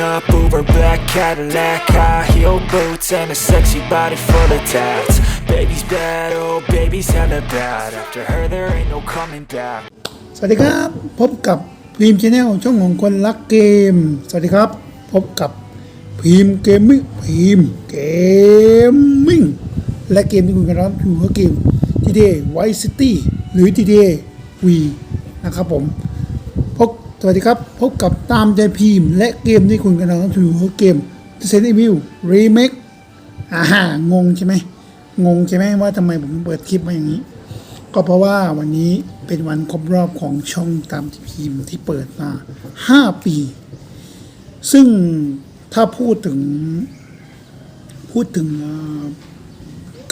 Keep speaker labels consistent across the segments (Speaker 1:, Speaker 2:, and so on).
Speaker 1: up Uber black Cadillac High heel boots and a sexy body full of tats Baby's bad, oh baby's hella bad After her there ain't no coming back
Speaker 2: สวัสดีครับ พบกับพีมชาแนลช่องของคนรักเกม สวัสดีครับ พบกับพีมเกมมิ่งพีมเกมมิ่งและเกมที่คุณกำลังรับอยู่ก็เกม GTA Vice City หรือ GTA V นะครับผม สวัสดีครับ พบกับตามใจพีมและเกมที่คุณกำลังรับอเกม Resident Evil Remake อ่าฮะงงใช่ไหมงงใช่ไหมว่าทำไมผมเปิดคลิปมาอย่างนี้ ก็เพราะว่าวันนี้เป็นวันครบรอบของช่องตามที่พิมพ์ที่เปิดมา 5 ปี ซึ่งถ้าพูดถึง พูดถึง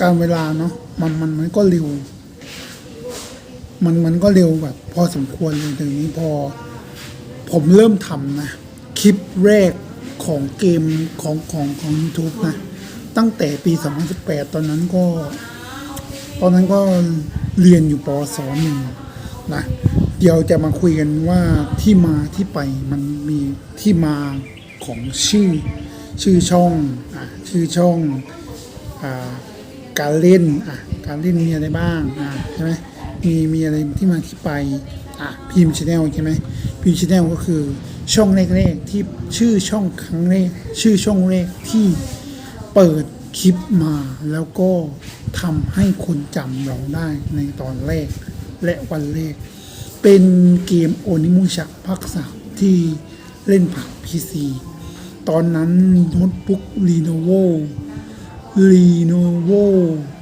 Speaker 2: การเวลาเนาะมันมันมันก็เร็ว มันมันก็เร็วแบบพอสมควรเลยถึงนี้พอ ผมเริ่มทำนะ คลิปแรกของเกมของของของ YouTube นะ ตั้งแต่ปี 2018 ตอนนั้นก็ ตอนนั้นก็เรียนอยู่ปศหนึ่งนะ เดี๋ยวจะมาคุยกันว่าที่มาที่ไปมันมีที่มาของชื่อชื่อช่องอะชื่อช่องอการเล่นอะการเล่นมีอะไรบ้างใช่ไหมมีมีอะไรที่มาที่ไป อะพิมพ์ชแนลใช่ไหมพิมพ์ชแนลก็คือช่องแรกๆที่ชื่อช่องครั้งแรกชื่อช่องแรกที่เปิดคลิปมาแล้วก็ทำให้คนจำเราได้ในตอนแรกและวันแรก เป็นเกมโอนิมุชะภาคสามที่เล่นผ่าน PC ตอนนั้นโน้ตบุ๊ก Lenovo Lenovo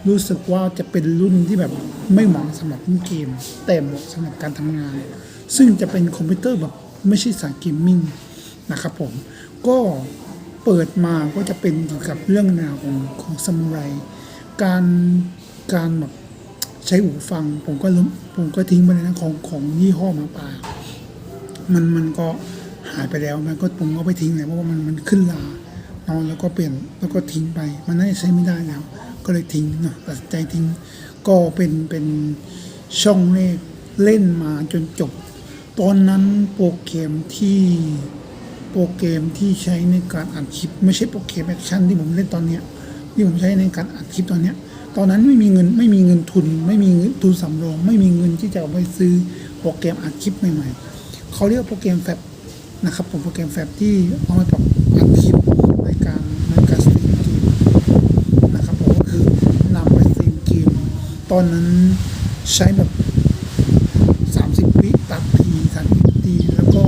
Speaker 2: รู้สึกว่าจะเป็นรุ่นที่แบบไม่เหมาะสำหรับเล่นเกม แต่เหมาะสำหรับการทำงาน ซึ่งจะเป็นคอมพิวเตอร์แบบไม่ใช่สายเกมมิ่งนะครับผม ก็เปิดมาก็จะเป็นเกี่ยวกับเรื่องราวของของซามูไร การการแบบใช้หูฟัง ผมก็ลืมผมก็ทิ้งไปเลยนะของของยี่ห้อมาป่า มันมันก็หายไปแล้วมันก็ผมก็ไปทิ้งเลยเพราะว่ามันมันขึ้นลา เนาแล้วก็เปลี่ยนแล้วก็ทิ้งไป มันน่าจะใช้ไม่ได้แล้ว ก็เลยทิ้งเนาะตัดใจทิ้ง ก็เป็นเป็นช่องเลขเล่นมาจนจบ ตอนนั้นโปรแกรมที่โปรแกรมที่ใช้ในการอัดคลิป ไม่ใช่โปรแกรมแอคชั่นที่ผมเล่นตอนเนี้ยที่ผมใช้ในการอัดคลิปตอนเนี้ยตอนนั้นไม่มีเงินไม่มีเงินทุน ไม่มีเงินทุนสำรอง ไม่มีเงินที่จะเอาไปซื้อโปรแกรมอัดคลิปใหม่ๆเขาเรียกโปรแกรมแฟบนะครับผมโปรแกรมแฟบที่เอามาปรับอัดคลิปในการในการสตรีมเกมนะครับผมก็คือนำไปสตรีมเกม ตอนนั้นใช้แบบ30วิตัดทีสันทีแล้วก็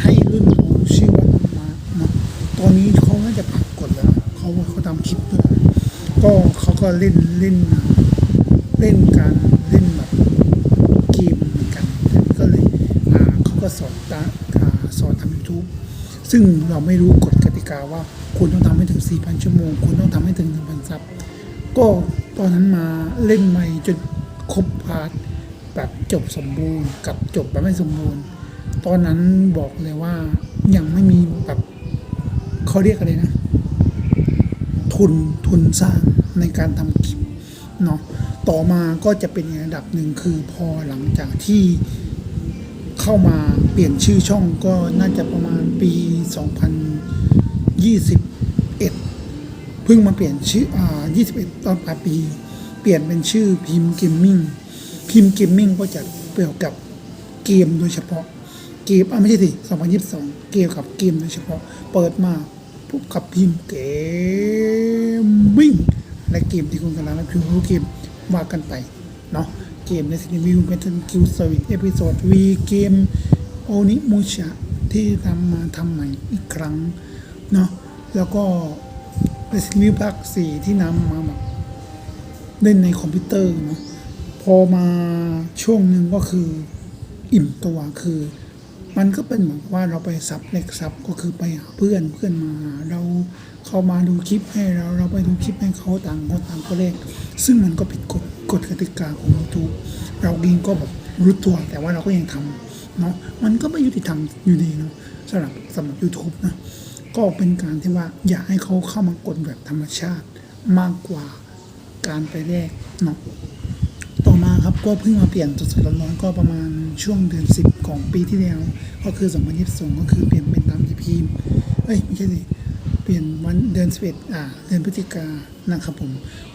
Speaker 2: ให้รุ่นของชื่อวันมาเนาะตอนนี้เขาน่าจะปรับกฎแล้วเขาเขาทำคลิปด้วยก็เขาก็เล่นเล่นเล่นการเล่นแบบเกมเหมือนกันก็เลยเขาก็สอนตาสอนทำยูทูบซึ่งเราไม่รู้กฎกติกาว่าคุณต้องทำให้ถึง 4,000 ชั่วโมง คุณต้องทำให้ถึง1,000ซับก็ ตอนนั้นมาเล่นใหม่จนครบพาร์ทแบบจบสมบูรณ์ กับจบแบบไม่สมบูรณ์ ตอนนั้นบอกเลยว่ายังไม่มีแบบเขาเรียกอะไรนะ ทุนทุนสร้างในการทำคลิปเนาะต่อมาก็จะเป็นอีกระดับหนึ่งคือพอหลังจากที่เข้ามาเปลี่ยนชื่อช่องก็น่าจะประมาณปี 2021 เพิ่งมาเปลี่ยนชื่ออ่า21 ตอนปลายปี เปลี่ยนเป็นชื่อพิมพ์เกมมิ่งพิมพ์เกมมิ่งก็จะเกี่ยวกับเกมโดยเฉพาะ เกมอะไม่ใช่สิ2022 เกี่ยวกับเกมโดยเฉพาะ เปิดมาพบกับพิมพ์เกมมิ่งและเกมที่คุณกำลังรับชมคือเกมว่ากันไปเนาะเกมในซีรีส์เป็นคิวเซอร์วิสเอพิโซดวีเกมโอนิมูชะที่ทำมาทำใหม่อีกครั้งเนาะแล้วก็ Resident Evil ภาคสี่ที่นำมาแบบเล่นในคอมพิวเตอร์เนาะพอมาช่วงหนึ่งก็คืออิ่มตัวคือ มันก็เป็นเหมือนกับว่าเราไปซับเล็กซับก็คือไปหาเพื่อนเพื่อนมาเราเขามาดูคลิปให้เราเราไปดูคลิปให้เขาต่างคนต่างก็เล่นซึ่งมันก็ผิดกฎกฎกติกาของ YouTube เราเองก็แบบรู้ตัวแต่ว่าเราก็ยังทำเนาะมันก็ไม่ยุติธรรมอยู่ดีเนาะสำหรับสำหรับ YouTube นะ ก็เป็นการที่ว่าอยากให้เขาเข้ามากดแบบธรรมชาติมากกว่าการไปแลกเนาะต่อมาครับก็เพิ่งมาเปลี่ยนสดๆร้อนๆก็ประมาณช่วงเดือน 10 ของปีที่แล้ว ก็คือ 2022 ก็คือเปลี่ยนเป็นตามที่พิมเอ้ยไม่ใช่สิเปลี่ยนวันเดือนสิบเอ็ดอ่าเดือนพฤศจิกายนะครับผม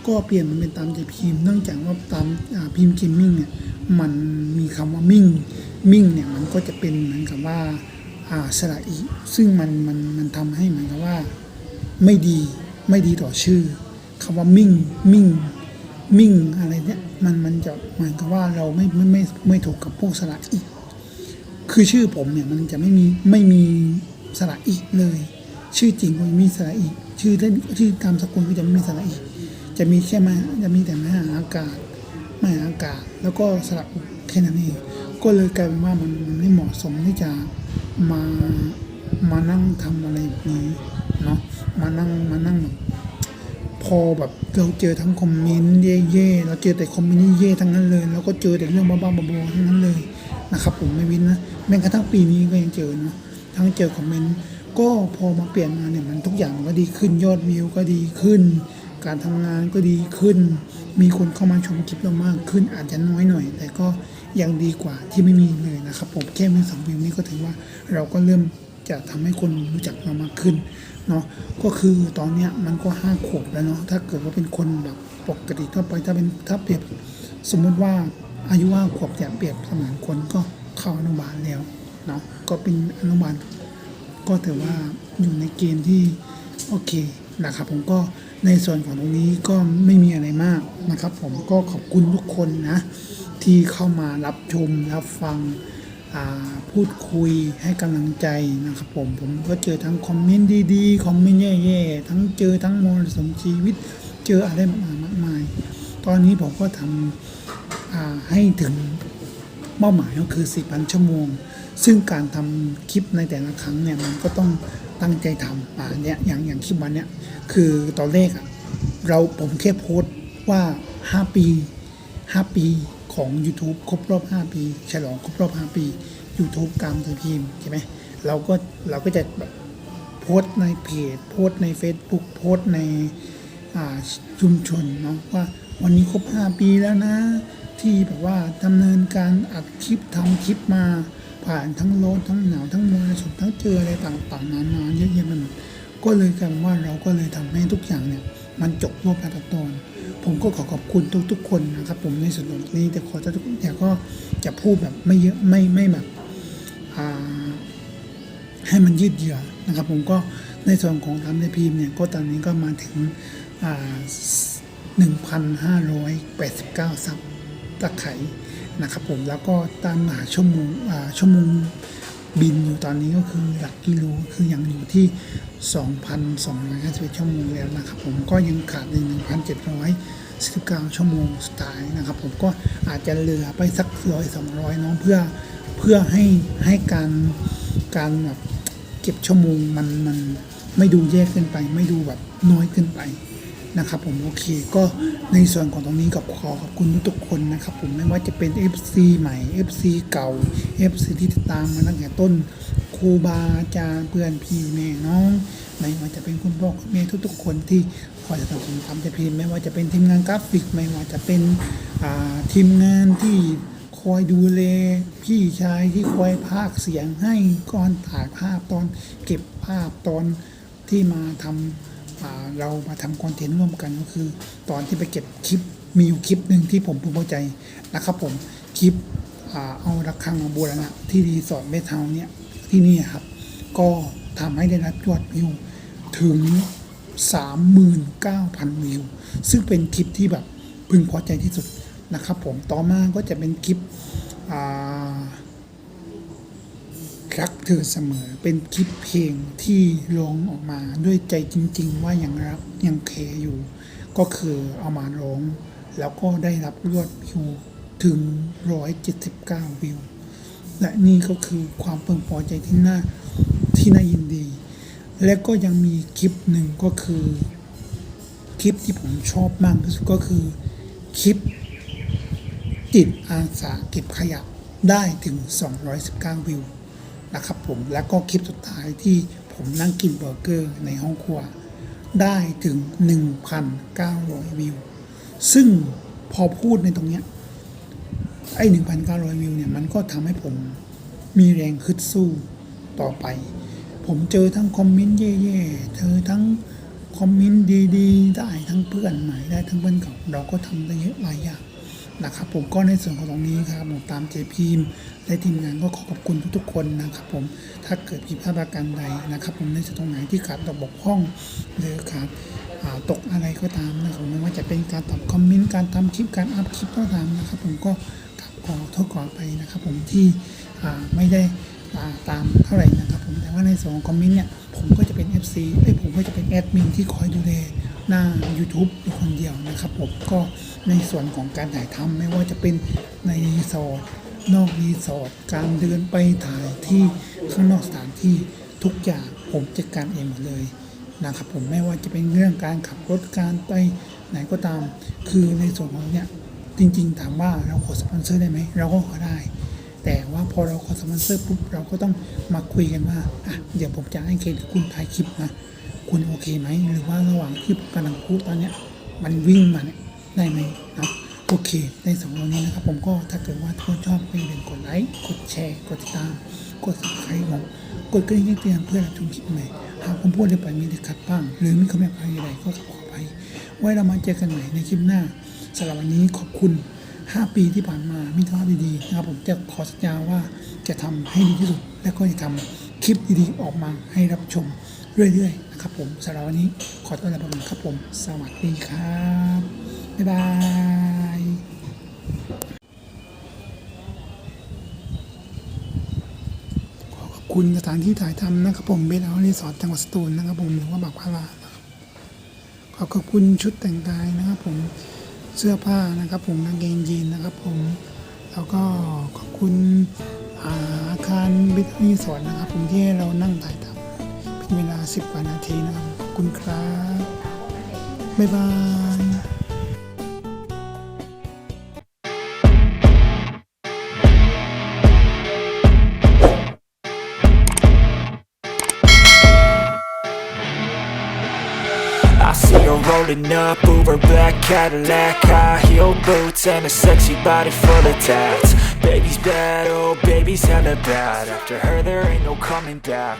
Speaker 2: ก็เปลี่ยนมันเป็นตามใจพิมพ์เนื่องจากว่าตามอ่าพิมพ์เกมมิ่งเนี่ยมันมีคำว่ามิ่งมิ่งเนี่ยมันก็จะเป็นเหมือนกับว่า สระอีซึ่งมันมันมันทำให้เหมือนกับว่าไม่ดีไม่ดีต่อชื่อคำว่ามิ่งมิ่งมิ่งอะไรเนี่ยมันมันจะเหมือนกับว่าเราไม่ไม่ไม่ไม่ถูกกับพวกสระอีคือชื่อผมเนี่ยมันจะไม่มีไม่มีสระอีเลย ชื่อจริงก็ไม่มีสระอีชื่อเล่นชื่อตามสกุลก็จะไม่มีสระอีจะมีแค่มาจะมีแต่มหาอากาศมหาอากาศ แล้วก็สระอุแค่นั้นเองก็เลยกลายเป็นว่ามันมันไม่เหมาะสมที่จะ มามานั่งทำอะไรแบบนี้เนาะมานั่งมานั่งแบบพอแบบเราเจอทั้งคอมเมนต์เย่ๆเราเจอแต่คอมเมนต์เย่ๆทั้งนั้นเลยแล้วก็เจอแต่เรื่องบ้าๆบอๆทั้งนั้นเลยนะครับ ผมไม่วินนะแม้กระทั่งปีนี้ก็ยังเจอนะทั้งเจอคอมเมนต์ก็พอมาเปลี่ยนมาเนี่ยมันทุกอย่างมันก็ดีขึ้นยอดวิวก็ดีขึ้น การทำงานก็ดีขึ้น มีคนเข้ามาชมคลิปเรามากขึ้นอาจจะน้อยหน่อย แต่ก็ ยังดีกว่าที่ไม่มีเลยนะครับผมแค่มีสองวิวนี่ก็ถือว่าเราก็เริ่มจะทำให้คนรู้จักเรามากขึ้นเนาะก็คือตอนเนี้ยมันก็ห้าขวบแล้วเนาะถ้าเกิดว่าเป็นคนแบบปกติทั่วไปถ้าเป็นถ้าเปรียบสมมุติว่าอายุห้าขวบเนี่ยเปรียบเสมือนคนก็เข้าอนุบาลแล้วเนาะก็เป็นอนุบาลก็ถือว่าอยู่ในเกณฑ์ที่โอเคนะครับผมก็ในส่วนของตรงนี้ก็ไม่มีอะไรมากนะครับ ผมก็ขอบคุณทุกคนนะ ที่เข้ามารับชมรับฟังพูดคุยให้กำลังใจนะครับผมผมก็เจอทั้งคอมเมนต์ดีๆคอมเมนต์แย่ๆทั้งเจอทั้งมรสุมชีวิต เจออะไรมากมายมากมาย ตอนนี้ผมก็ทำให้ถึงเป้าหมายก็คือ 4,000 ชั่วโมง ซึ่งการทำคลิปในแต่ละครั้งเนี่ยมันก็ต้องตั้งใจทำอ่าเนี่ยอย่างอย่างคลิปวันเนี้ยคือตอนแรกอะเราผมแค่โพสต์ว่า 5 ปี 5 ปี ของ YouTube ครบรอบ 5 ปี ฉลองครบรอบ 5 ปี YouTube กรรมใจพิมพ์ใช่ไหมเราก็เราก็จะแบบโพสต์ในเพจโพสต์ใน Facebook โพสต์ในอ่าชุมชนเนาะว่าวันนี้ครบ 5 ปีแล้วนะ ที่แบบว่าดำเนินการอัดคลิปทำคลิปมาผ่านทั้งร้อนทั้งหนาวทั้งมรสุมทั้งเจออะไรต่างๆนานาเยอะแยะไปหมดก็เลยกลายเป็นว่าเราก็เลยทำให้ทุกอย่างเนี่ย มันจบรวบรัดตอน ผมก็ขอขอบคุณทุก ๆ คนนะครับ ผมในส่วนของนี้แต่ขอจะทุกแต่ก็จะพูดแบบไม่เยอะไม่ไม่แบบให้มันยืดเยื้อนะครับ ผมก็ในส่วนของทำในพิมพ์เนี่ยก็ตอนนี้ก็มาถึงอ่า1,589ซับตะไคร่นะครับผมแล้วก็ตามหาชั่วโมงอ่าชั่วโมง บินอยู่ตอนนี้ก็คือหลักกิโลคือยังอยู่ที่ 2,251ชั่วโมงแล้วนะครับผมก็ยังขาดใน1,719 ชั่วโมงสุดท้ายนะครับ ผมก็อาจจะเหลือไปสักร้อยสองร้อยน้องเพื่อเพื่อให้ให้การการแบบเก็บชั่วโมงมันมันไม่ดูแย่เกินไป ไม่ดูแบบน้อยเกินไป นะครับผมโอเคก็ในส่วนของตรงนี้กับขอขอบคุณทุกคนนะครับผมไม่ว่าจะเป็น FC ใหม่ FC เก่า FC ที่ติดตามมาตั้งแต่ต้นครูบาอาจารย์เพื่อนพี่แม่น้องไม่ว่าจะเป็นคุณพ่อคุณแม่ทุกๆ คนที่คอยสนับสนุนทำจะพิมพ์ไม่ว่าจะเป็นทีมงานกราฟิก ไม่ว่าจะเป็นทีมงานที่คอยดูแลพี่ชายที่คอยพากเสียงให้ก่อนถ่ายภาพตอนเก็บภาพตอนที่มาทำอ่า เรามาทำคอนเทนต์ร่วมกันก็คือ ตอนที่ไปเก็บคลิปมีอยู่คลิปหนึ่งที่ผมภูมิใจนะครับผมคลิปอเอาระฆังมาบูรณะที่รีสอร์ทเบทาส์เนี่ยที่นี่ครับ ก็ทำให้ได้รับยอดวิวถึง 39,000 วิว ซึ่งเป็นคลิปที่แบบพึงพอใจที่สุดนะครับผมต่อมาก็จะเป็นคลิปอ่า รักเธอเสมอ เป็นคลิปเพลงที่ร้องออกมาด้วยใจจริง ๆ ว่ายังรักยังแคอยู่ ก็คือเอามาร้อง แล้วก็ได้รับยอดวิวถึง 179 วิว และนี่ก็คือความเพึงพอใจที่น่าที่น่ายินดี และก็ยังมีคลิปหนึ่งก็คือ คลิปที่ผมชอบมากที่สุดก็คือคลิปจิตอาสาเก็บขยะได้ถึง 219 วิว นะครับผมแล้วก็คลิปสุดท้ายที่ผมนั่งกินเบอร์เกอร์ในห้องครัว ได้ถึง 1,900 วิว ซึ่งพอพูดในตรงเนี้ยไอ้หนึ่งพันเก้าร้อยวิวเนี่ยมันก็ทำให้ผมมีแรงฮึดสู้ต่อไป ผมเจอทั้งคอมเมนต์แย่ๆเจอทั้งคอมเมนต์ดีๆ ได้ทั้งเพื่อนใหม่ได้ทั้งเพื่อนเก่าเราก็ทำได้เยอะหลายอย่าง นะครับผมก็ในส่วนของตรงนี้ครับผมตามเจพีมและทีมงานก็ขอขอบคุณทุกๆคนนะครับผมถ้าเกิดผิดพลาดประการใดนะครับ ผมในส่วนตรงไหนที่ขาดตกบกพร่อง หรือขาดตกอะไรก็ตามนะครับไม่ว่าจะเป็นการตอบคอมเมนต์การทำคลิปการอัพคลิปก็ตามนะครับ ผมก็ขอโทษขอไปนะครับ ผมที่ไม่ได้ตามเท่าไหร่นะครับ ผมแต่ว่าในส่วนของคอมเมนต์เนี่ยผมก็จะเป็น FC เอ้ยผมก็จะเป็นแอดมินที่คอยดูแล หน้า YouTube อยู่คนเดียวนะครับผมก็ในส่วนของการถ่ายทำไม่ว่าจะเป็นในรีสอร์ทนอกรีสอร์ทการเดินไปถ่ายที่ข้างนอกสถานที่ทุกอย่างผมจัดการเองหมดเลยนะครับผมไม่ว่าจะเป็นเรื่องการขับรถการไปไหนก็ตาม คือในส่วนของเนี่ยจริงๆถามว่าเราขอสปอนเซอร์ได้ไหมเราก็ขอได้ แต่ว่าพอเราขอสปอนเซอร์ปุ๊บเราก็ต้องมาคุยกันว่าอะเดี๋ยวผมจะให้เครดิตคุณถ่ายคลิปนะ คุณโอเคไหมหรือว่าระหว่างที่กำลังพูดตอนเนี้ยมันวิ่งมาเนี่ยได้ไหมนะโอเค ในสองตรงนี้นะครับ ผมก็ถ้าเกิดว่าทุกคนชอบก็อย่าลืมกดไลค์กดแชร์กดติดตามกด subscribe ผมกดกระดิ่งแจ้งเตือนเพื่อรับชมคลิปใหม่หากผมพูดอะไรไปมีติดขัดบ้าง หรือมีคำแนะนำอะไรก็ขออภัยไว้เรามาเจอกันใหม่ในคลิปหน้าสำหรับวันนี้ขอบคุณ 5 ปีที่ผ่านมามิตรภาพดีๆนะครับผมจะขอสัญญาว่าจะทำให้ดีที่สุด และก็จะทำคลิปดีๆออกมาให้รับชม เรื่อยๆนะครับผมสำหรับวันนี้ขอต้อนรับทุกท่านครับผม สวัสดีครับ บ๊ายบายขอขอบคุณสถานที่ถ่ายทำนะครับผมเบสเอารีสอร์ทจังหวัดสตูลนะครับผมหรือว่าบางพลารับขอขอบคุณชุดแต่งกายนะครับผมเสื้อผ้านะครับผมกางเกงยีนนะครับผม แล้วก็ขอบคุณอาอาคารบสเอารีสอร์ทนะครับผมที่ให้เรานั่งถ่ายทำ เวลา see กว่านาทีนะครับขอบคุณครับ
Speaker 1: rolling up Uber black Cadillac High heel boots and a sexy body full of tats. Baby's bad, oh baby's hella bad. After her there ain't no coming back.